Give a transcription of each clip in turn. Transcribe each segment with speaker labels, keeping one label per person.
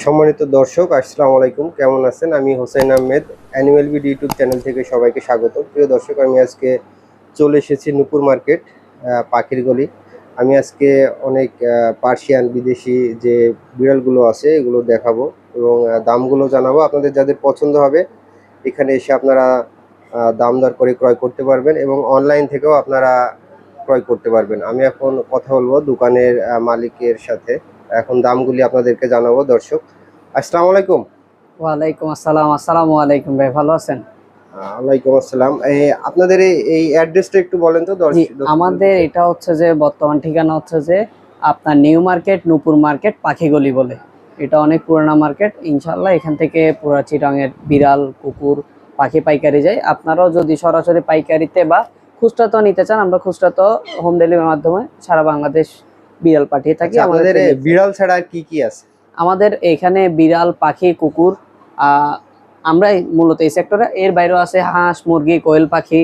Speaker 1: সম্মানিত দর্শক, আসসালামু আলাইকুম। কেমন আছেন? আমি Hossain Ahmed animal bid YouTube channel থেকে সবাইকে স্বাগত। প্রিয় দর্শক, আমি আজকে চলে এসেছি নূপুর মার্কেট পাখির গলি। আমি আজকে অনেক পার্সিয়ান, বিদেশি যে বিড়ালগুলো আছে, এগুলো দেখাবো এবং দামগুলো জানাব। আপনাদের যাদের পছন্দ হবে, এখানে এসে আপনারা দাম দর করে ক্রয় করতে পারবেন এবং অনলাইন থেকেও আপনারা ক্রয় করতে পারবেন। আমি এখন কথা বলব দোকানের মালিকের সাথে। এখন দামগুলি আপনাদেরকে জানাব দর্শক। আসসালামু আলাইকুম।
Speaker 2: ওয়ালাইকুম আসসালাম আসসালামু আলাইকুম ভাই ভালো আছেন?
Speaker 1: ওয়ালাইকুম আসসালাম। এই আপনাদের এই এই অ্যাড্রেসটা একটু বলেন তো দর্শক
Speaker 2: আমাদের এটা হচ্ছে যে বর্তমান ঠিকানা হচ্ছে যে আপনার new market Nupur market Pakhigali বলে। এটা অনেক পুরানা মার্কেট। ইনশাল্লাহ এখান থেকে পুরা চিটাঙের বিড়াল কুকুর পাখি পাইকারি যায়। আপনারাও যদি সরাসরি পাইকারিতে বা খুচরা তো নিতে চান আমরা খুচরা তো হোম ডেলিভারির মাধ্যমে সারা বাংলাদেশ বিড়াল পাঠিয়ে থাকি
Speaker 1: আচ্ছা,
Speaker 2: আমাদের
Speaker 1: বিড়াল ছাড়া কি কি আছে?
Speaker 2: আমাদের এখানে বিড়াল পাখি কুকুর আমরা মূলত এই সেক্টরে এর বাইরেও আছে হাঁস মুরগি কোয়েল পাখি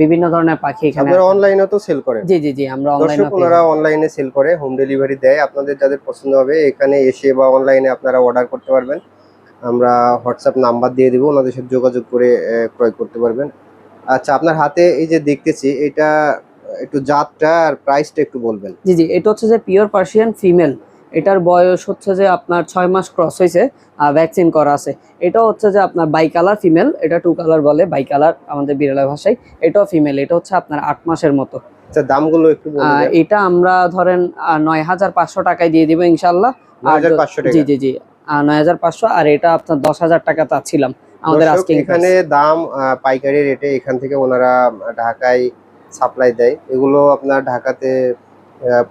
Speaker 2: বিভিন্ন ধরনের পাখি এখানে
Speaker 1: আপনারা। অনলাইনেও তো সেল করেন?
Speaker 2: জি জি জি আমরা অনলাইনে
Speaker 1: ওনারা অনলাইনে সেল করে হোম ডেলিভারি দেয়। আপনাদের যাদের পছন্দ হবে এখানে এসে বা অনলাইনে আপনারা অর্ডার করতে পারবেন। আমরা হোয়াটসঅ্যাপ নাম্বার দিয়ে দিব ওনাদের সাথে যোগাযোগ করে ক্রয় করতে পারবেন। আচ্ছা আপনার হাতে এই যে দেখতেছি এটা একটু জাতটা আর প্রাইসটা একটু বলবেন।
Speaker 2: জি জি এটা হচ্ছে যে পিওর পার্সিয়ান ফিমেল এটার বয়স হচ্ছে যে আপনার ছয় মাস ক্রস হয়েছে ভ্যাকসিন করা আছে। এটা হচ্ছে যে আপনার বাই কালার ফিমেল এটা টু কালার বলে বাই কালার আমাদের বিড়ালের ভাষায় এটাও ফিমেল এটা হচ্ছে আপনার আট মাসের মতো।
Speaker 1: আচ্ছা দামগুলো একটু
Speaker 2: এটা আমরা ধরেন নয় হাজার পাঁচশো টাকায় দিয়ে দিব ইনশাল্লাহ আর
Speaker 1: 9500 টাকা।
Speaker 2: জি জি জি নয় হাজার পাঁচশো আর এটা আপনার দশ হাজার টাকা চাচ্ছিলাম। আমাদের আজকে
Speaker 1: এখানে দাম পাইকারি রেটে এখান থেকে ওনারা ঢাকায় সাপ্লাই দেয়। এগুলো আপনার ঢাকাতে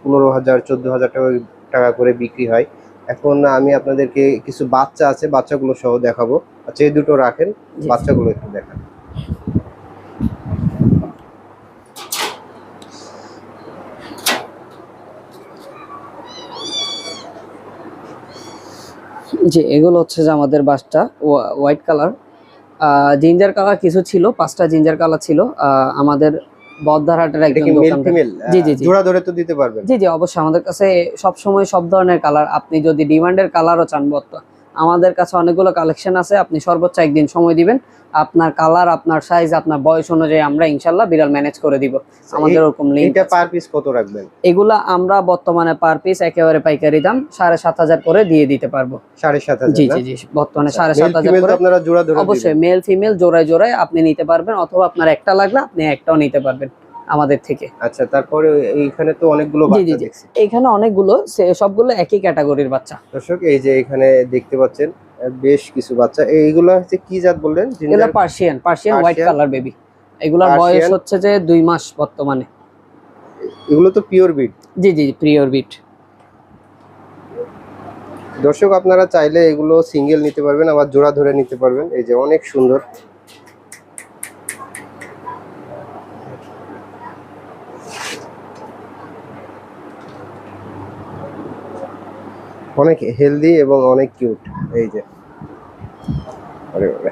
Speaker 1: পনেরো হাজার চোদ্দ হাজার টাকা টাকা করে বিক্রি হয়। এখন আমি আপনাদেরকে কিছু বাচ্চা আছে বাচ্চাগুলো সহ দেখাবো। আচ্ছা এই দুটো রাখেন বাচ্চাগুলো একটু দেখান।
Speaker 2: জি এগুলো হচ্ছে যে আমাদের বাসটা হোয়াইট কালার। জিঞ্জার কালার কিছু ছিল পাঁচটা জিঞ্জার কালার ছিল। আহ, আমাদের বদ্দারহাটের একজন দোকানদার। জি, জি, জি।
Speaker 1: জোড়া ধরে তো দিতে পারবেন।
Speaker 2: জি জি অবশ্যই। আমাদের কাছে সবসময় সব ধরনের কালার আপনি যদি ডিমান্ডের কালারও চান বর্ত আমাদের কাছে অনেকগুলো কালেকশন আছে আপনি সর্বোচ্চ একদিন সময় দিবেন। আপনার কালার আপনার সাইজ আপনার বয়স অনুযায়ী আমরা ইনশাল্লাহ বিড়াল ম্যানেজ করে দিব। আমাদের ওরকম লিঙ্ক
Speaker 1: পার পিস কত রাখবেন?
Speaker 2: এগুলা আমরা বর্তমানে পার পিস একেবারে পাইকারি দাম সাড়ে সাত হাজার করে দিয়ে দিতে পারব।
Speaker 1: সাড়ে সাত হাজার
Speaker 2: জি জি জি বর্তমানে
Speaker 1: আচ্ছা,
Speaker 2: সাড়ে সাত হাজার করে।
Speaker 1: আপনারা জোড়া ধরে
Speaker 2: অবশ্যই মেল ফিমেল জোড়ায় জোড়ায় আপনি নিতে পারবেন অথবা আপনার একটা লাগলে আপনি একটাও নিতে পারবেন। আমাদের থেকে।
Speaker 1: আচ্ছা তারপরে এইখানে তো অনেকগুলো বাচ্চা দেখছি।
Speaker 2: এখানে অনেকগুলো সবগুলো একই ক্যাটাগরির বাচ্চা।
Speaker 1: দর্শক এই যে এখানে দেখতে পাচ্ছেন বেশ কিছু বাচ্চা। এইগুলো হচ্ছে কি জাত বললেন?
Speaker 2: এগুলো Persian Persian white colour baby. এগুলোর বয়স হচ্ছে যে দুই মাস বর্তমানে।
Speaker 1: এগুলো তো পিওর বিট
Speaker 2: জি জি প্রিয়র বিট
Speaker 1: দর্শক আপনারা চাইলে এগুলো সিঙ্গেল নিতে পারবেন আবার জোড়া ধরে নিতে পারবেন। এই যে অনেক সুন্দর। অনেক হেলদি এবং অনেক কিউট এই যে। আরে বাবা।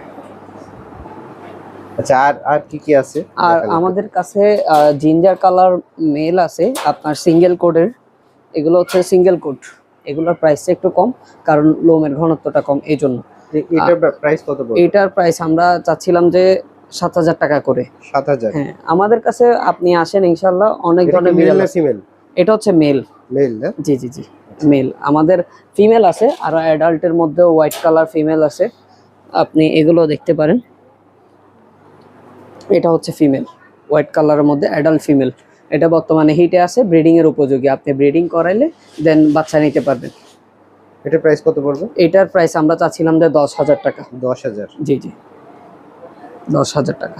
Speaker 1: আচ্ছা আর আর কি কি আছে?
Speaker 2: আর আমাদের কাছে জিঞ্জার কালার মেল আছে আপনার সিঙ্গেল কোডের এগুলো হচ্ছে সিঙ্গেল কোড এগুলোর প্রাইসটা একটু কম কারণ লোমের ঘনত্বটা কম এই জন্য।
Speaker 1: এটার প্রাইস কত
Speaker 2: এটার প্রাইস আমরা চাচ্ছিলাম যে সাত হাজার টাকা করে।
Speaker 1: সাত হাজার?
Speaker 2: হ্যাঁ আমাদের কাছে আপনি আসেন ইনশাল্লাহ অনেক ধরনের
Speaker 1: মেল।
Speaker 2: এটা হচ্ছে মেল
Speaker 1: মেল
Speaker 2: জি জি জি। মেল আমাদের ফিমেল আছে আর অ্যাডাল্টের মধ্যেও হোয়াইট কালার ফিমেল আছে। আপনি এগুলো দেখতে পারেন। এটা হচ্ছে ফিমেল হোয়াইট কালারের মধ্যে অ্যাডাল্ট ফিমেল এটা বর্তমানে হিটে আছে ব্রিডিং এর উপযোগী। আপনি ব্রিডিং করাইলে দেন বাচ্চা নিতে পারবেন।
Speaker 1: এটা প্রাইস কত পড়বে?
Speaker 2: এটার প্রাইস আমরা চাচ্ছিলাম যে দশ হাজার টাকা।
Speaker 1: দশ হাজার?
Speaker 2: জি জি। দশ হাজার টাকা।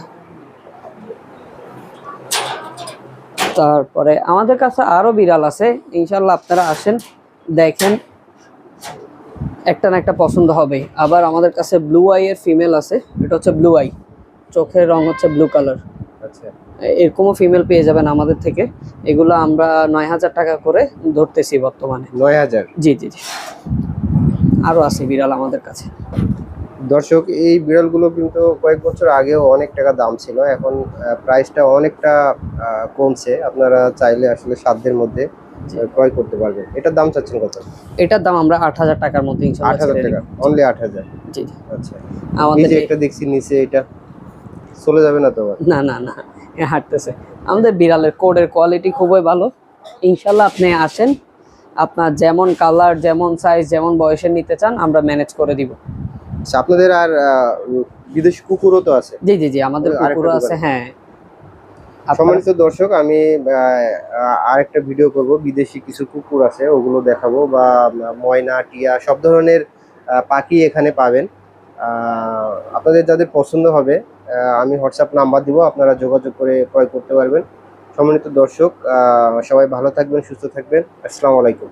Speaker 2: তারপরে আমাদের কাছে আরও বিড়াল আছে। ইনশাল্লাহ আপনারা আসেন। দেখেন একটা না একটা পছন্দ হবে। আবার আমাদের কাছে ব্লু আই এর ফিমেল আছে এটা হচ্ছে ব্লু আই চোখের রং হচ্ছে ব্লু কালার
Speaker 1: আচ্ছা।
Speaker 2: এরকমও ফিমেল পেয়ে যাবেন আমাদের থেকে। এগুলো আমরা নয় হাজার টাকা করে ধরতেছি বর্তমানে।
Speaker 1: নয় হাজার?
Speaker 2: জি জি জি। আরও আছে বিড়াল আমাদের কাছে।
Speaker 1: দর্শক এই বিড়ালগুলো কিন্তু কয়েক বছর আগেও অনেক টাকা দাম ছিল। এখন প্রাইসটা অনেকটা কমছে। আপনারা চাইলে আসলে সাধ্যের মধ্যে ক্রয় করতে পারবেন। এটার দাম চাচ্ছেন কত?
Speaker 2: এটার দাম আমরা আট হাজার টাকার মধ্যে
Speaker 1: আট হাজার টাকা। অনলি আট হাজার?
Speaker 2: জি।
Speaker 1: আচ্ছা।
Speaker 2: আমাদের
Speaker 1: একটা দেখছি নিচে এটা। চলে যাবে না তো আবার?
Speaker 2: না না না। হাঁটতেছে। আমাদের বিড়ালের কোডের কোয়ালিটি খুবই ভালো। ইনশাল্লাহ আপনি আসেন। আপনার যেমন কালার যেমন সাইজ যেমন বয়সের নিতে চান আমরা ম্যানেজ করে দিব।
Speaker 1: আচ্ছা আপনাদের আর বিদেশি কুকুরও তো আছে?
Speaker 2: জি জি জি। আমাদের কুকুরও আছে হ্যাঁ।
Speaker 1: সম্মানিত দর্শক, আমি আরেকটা ভিডিও করব। বিদেশি কিছু কুকুর আছে, ওগুলো দেখাবো বা ময়না, টিয়া, সব ধরনের পাখি এখানে পাবেন। আপনাদের যাদের পছন্দ হবে আমি হোয়াটসঅ্যাপ নাম্বার দিব, আপনারা যোগাযোগ করে ক্রয় করতে পারবেন। সম্মানিত দর্শক সবাই ভালো থাকবেন, সুস্থ থাকবেন। আসসালামু আলাইকুম।